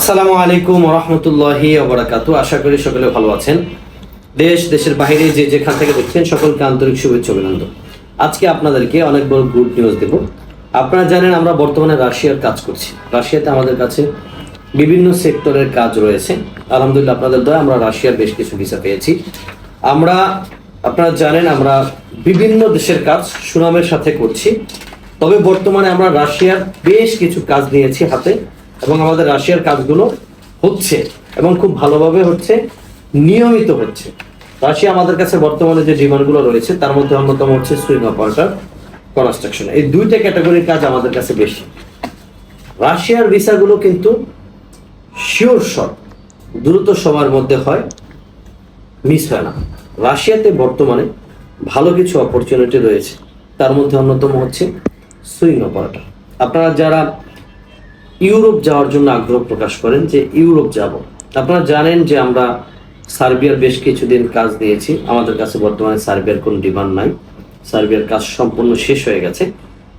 আসসালামু আলাইকুম রহমতুল্লাহি আবরাকাতু আশা করি সকলে ভালো আছেন। দেশ, দেশের বাইরে যে যেখান থেকে দেখছেন, সকলকে আন্তরিক শুভেচ্ছা অভিনন্দন। আজকে আপনাদেরকে অনেক বড় গুড নিউজ দেব। আপনারা জানেন আমরা বর্তমানে রাশিয়ার কাজ করছি। রাশিয়াতে আমাদের কাছে বিভিন্ন সেক্টরের কাজ রয়েছে। আলহামদুলিল্লাহ আপনাদের দয়া, আমরা রাশিয়ার বেশ কিছু ভিসা পেয়েছি। আমরা, আপনারা জানেন আমরা বিভিন্ন দেশের কাজ সুনামের সাথে করছি। তবে বর্তমানে আমরা রাশিয়ার বেশ কিছু কাজ নিয়েছি হাতে। এবং আমাদের রাশিয়ার কাজগুলো হচ্ছে এবং খুব ভালোভাবে হচ্ছে, নিয়মিত হচ্ছে। রাশিয়া আমাদের কাছে বর্তমানে যে ডিমান্ডগুলো রয়েছে, তার মধ্যে অন্যতম হচ্ছে সুইং অপারেটর কনস্ট্রাকশন। এই দুইটা ক্যাটাগরির কাজ আমাদের কাছে বেশি। রাশিয়ার ভিসাগুলো কিন্তু শিওর শট, দ্রুত সময়ের মধ্যে হয়, মিস হয় না। রাশিয়াতে বর্তমানে ভালো কিছু অপরচুনিটি রয়েছে। তার মধ্যে অন্যতম হচ্ছে সুইং অপারেটর আপনারা যারা ইউরোপ যাওয়ার জন্য আগ্রহ প্রকাশ করেন যে ইউরোপ যাব। আপনারা জানেন যে আমরা সার্বিয়ার বেশ কিছুদিন কাজ দিয়েছি। আমাদের কাছে বর্তমানে সার্বিয়ার কোনো ডিমান্ড নাই। সার্বিয়ার কাজ সম্পূর্ণ শেষ হয়ে গেছে।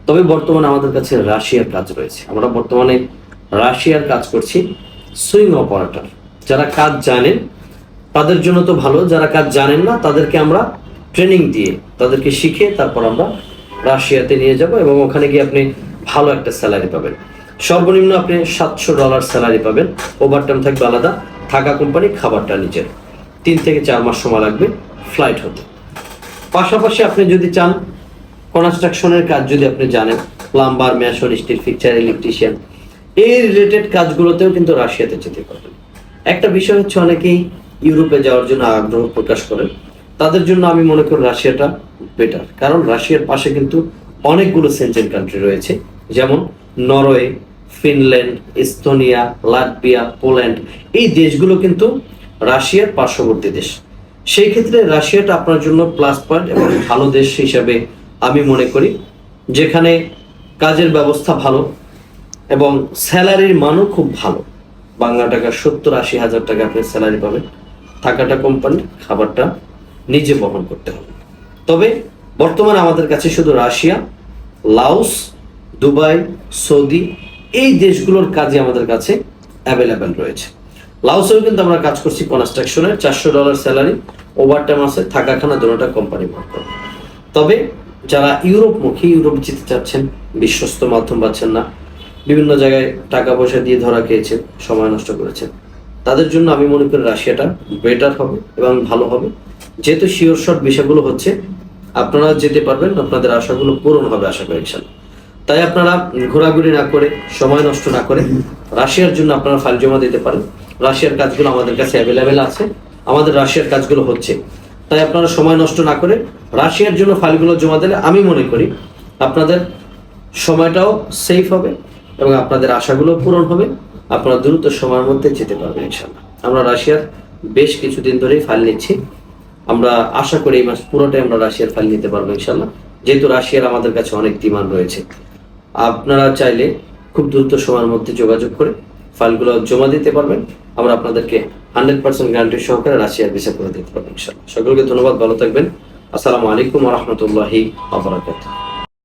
তবে বর্তমানে আমাদের কাছে রাশিয়ার কাজ রয়েছে। আমরা বর্তমানে রাশিয়ার কাজ করছি সুইং অপারেটর। যারা কাজ জানেন, তাদের জন্য তো ভালো। যারা কাজ জানেন না, তাদেরকে আমরা ট্রেনিং দিয়ে, তাদেরকে শিখে তারপর আমরা রাশিয়াতে নিয়ে যাব এবং ওখানে গিয়ে আপনি ভালো একটা স্যালারি পাবেন। সর্বনিম্ন আপনি সাতশো ডলার স্যালারি পাবেন। ওভারটাইম থাকবে আলাদা। থাকা কোম্পানি খাবারটা নিজের। তিন থেকে চার মাস সময় লাগবে ফ্লাইট হতে। পাশাপাশি আপনি যদি চান কনস্ট্রাকশনের কাজ যদি আপনি জানেন plumber mason steel fixture electrician এই রিলেটেড কাজগুলোতেও কিন্তু রাশিয়াতে যেতে পারবেন। একটা বিষয় হচ্ছে অনেকেই ইউরোপে যাওয়ার জন্য আগ্রহ প্রকাশ করেন। তাদের জন্য আমি মনে করি রাশিয়াটা বেটার কারণ রাশিয়ার পাশে কিন্তু অনেকগুলো সেন্ট্রাল কান্ট্রি রয়েছে। যেমন Norway, Finland, Estonia, Latvia, Poland এই দেশগুলো কিন্তু রাশিয়ার পার্শ্ববর্তী দেশ। সেই ক্ষেত্রে রাশিয়াটা আপনার জন্য প্লাস পয়েন্ট এবং ভালো দেশ হিসাবে আমি মনে করি, যেখানে কাজের ব্যবস্থা ভালো এবং স্যালারির মানও খুব ভালো। বাংলা টাকা সত্তর আশি হাজার টাকা আপনি স্যালারি পাবেন, থাকাটা কোম্পানি খাবারটা নিজে বহন করতে হবে। তবে বর্তমানে আমাদের কাছে শুধু রাশিয়া, লাওস দুবাই, সৌদি, এই দেশগুলোর কাজে আমাদের কাছে অ্যাভেলেবেল রয়েছে। লাওসেও কিন্তু আমরা কাজ করছি কনস্ট্রাকশনের চারশো ডলার স্যালারি ওভারটাইম আছে থাকা খানা দুটোটা কোম্পানি ভর করে। তবে যারা ইউরোপমুখী, ইউরোপ যেতে চাচ্ছেন বিশ্বস্ত মাধ্যম পাচ্ছেন না, বিভিন্ন জায়গায় টাকা পয়সা দিয়ে ধরা খেয়েছেন, সময় নষ্ট করেছেন, তাদের জন্য আমি মনে করি রাশিয়াটা বেটার হবে এবং ভালো হবে। যেহেতু শিওর শট বিষয়গুলো হচ্ছে, আপনারা যেতে পারবেন, আপনাদের আশাগুলো পূরণ হবে, আশা করি ইনশাল্লাহ। তাই আপনারা ঘোরাঘুরি না করে, সময় নষ্ট না করে রাশিয়ার জন্য আপনারা ফাইল জমা দিতে পারেন। রাশিয়ার কাজগুলো আমাদের কাছে অ্যাভেলেবেল আছে। আমাদের রাশিয়ার কাজগুলো হচ্ছে। তাই আপনারা সময় নষ্ট না করে রাশিয়ার জন্য ফাইলগুলো জমা দিলে আমি মনে করি আপনাদের সময়টাও সেফ হবে এবং আপনাদের আশাগুলো পূরণ হবে। আপনারা দ্রুত সময়ের মধ্যে যেতে পারবেন ইনশাল্লাহ আমরা রাশিয়ার বেশ কিছুদিন ধরেই ফাইল নিচ্ছি। আমরা আশা করি এই মাস পুরোটাই আমরা রাশিয়ার ফাইল নিতে পারব ইনশাল্লাহ যেহেতু রাশিয়ার আমাদের কাছে অনেক ডিমান্ড রয়েছে। আপনারা চাইলে খুব দ্রুত সময়ের মধ্যে যোগাযোগ করে ফাইলগুলো জমা দিতে পারবেন। আমরা আপনাদেরকে হান্ড্রেড পার্সেন্ট গ্যারান্টি সহকারে রাশিয়ার ভিসা করে দিতে পারবেন সকলকে ধন্যবাদ, ভালো থাকবেন। আসসালামু আলাইকুম রহমতুল্লাহি আবরাকাতুহ